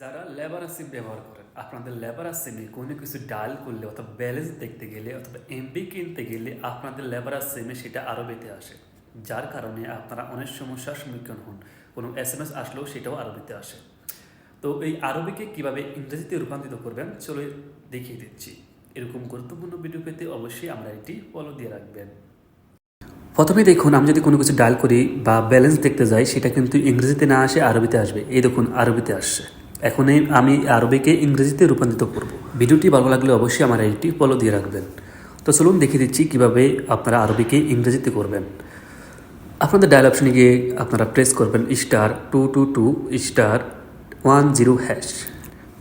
যারা লেবার সিম ব্যবহার করেন, আপনাদের লেবার সিমে কোনো কিছু ডায়াল করলে অথবা ব্যালেন্স দেখতে গেলে অথবা এমবি কিনতে গেলে আপনাদের লেবার সিমে সেটা আরবিতে আসে। যার কারণে আপনারা অনেক সমস্যার সম্মুখীন হন। কোনো এস এম এস আসলেও সেটাও আরবিতে আসে। তো এই আরবিকে কীভাবে ইংরেজিতে রূপান্তরিত করবেন, চলো দেখিয়ে দিচ্ছি। এরকম গুরুত্বপূর্ণ ভিডিও পেতে অবশ্যই আমরা এটি ফলো দিয়ে রাখবেন। প্রথমে দেখুন, আমি যদি কোনো কিছু ডায়াল করি বা ব্যালেন্স দেখতে যাই, সেটা কিন্তু ইংরেজিতে না আসে, আরবিতে আসবে। এই দেখুন, আরবিতে আসছে। এখন আমি আরবিকে ইংরেজিতে রূপান্তরিত করব। ভিডিওটি ভালো লাগলে অবশ্যই আমার এইটি ফলো দিয়ে রাখবেন। তো চলুন দেখিয়ে দিচ্ছি কীভাবে আপনারা আরবিকে ইংরেজিতে করবেন। আপনাদের ডায়াল অপশনে গিয়ে আপনারা প্রেস করবেন star two two two star one zero hash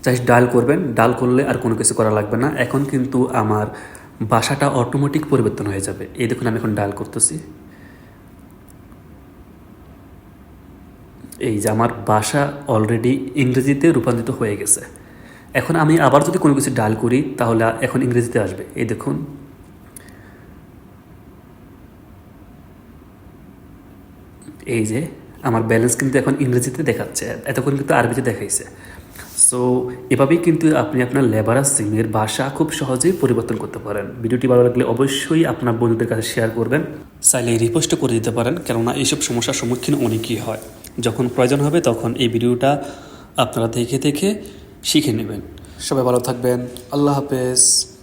just dial করবেন। ডায়াল করলে আর কোনো কিছু করা লাগবে না। এখন কিন্তু আমার বাসাটা অটোমেটিক পরিবর্তন হয়ে যাবে। এই দেখুন আমি এখন ডায়াল করতেছি। এই যে আমার বাসা অলরেডি ইংরেজিতে রূপান্তরিত হয়ে গেছে। এখন আমি আবার যদি কোনো কিছু ডাল করি, তাহলে এখন ইংরেজিতে আসবে। এই দেখুন। এই যে আমার ব্যালেন্স কিন্তু এখন ইংরেজিতে দেখাচ্ছে। এতক্ষণ কিন্তু আরবিতে দেখাইছে। সো এভাবেই কিন্তু আপনি আপনার লেবারাস সিমের ভাষা খুব সহজেই পরিবর্তন করতে পারেন। ভিডিওটি ভালো লাগলে অবশ্যই আপনার বন্ধুদের কাছে শেয়ার করবেন। চাইলে রিপোস্টও করে দিতে পারেন, কেননা এইসব সমস্যার সম্মুখীন অনেকই হয়। যখন প্রয়োজন হবে তখন এই ভিডিওটা আপনারা দেখে দেখে শিখে নেবেন। সবাই ভালো থাকবেন। আল্লাহ হাফেজ।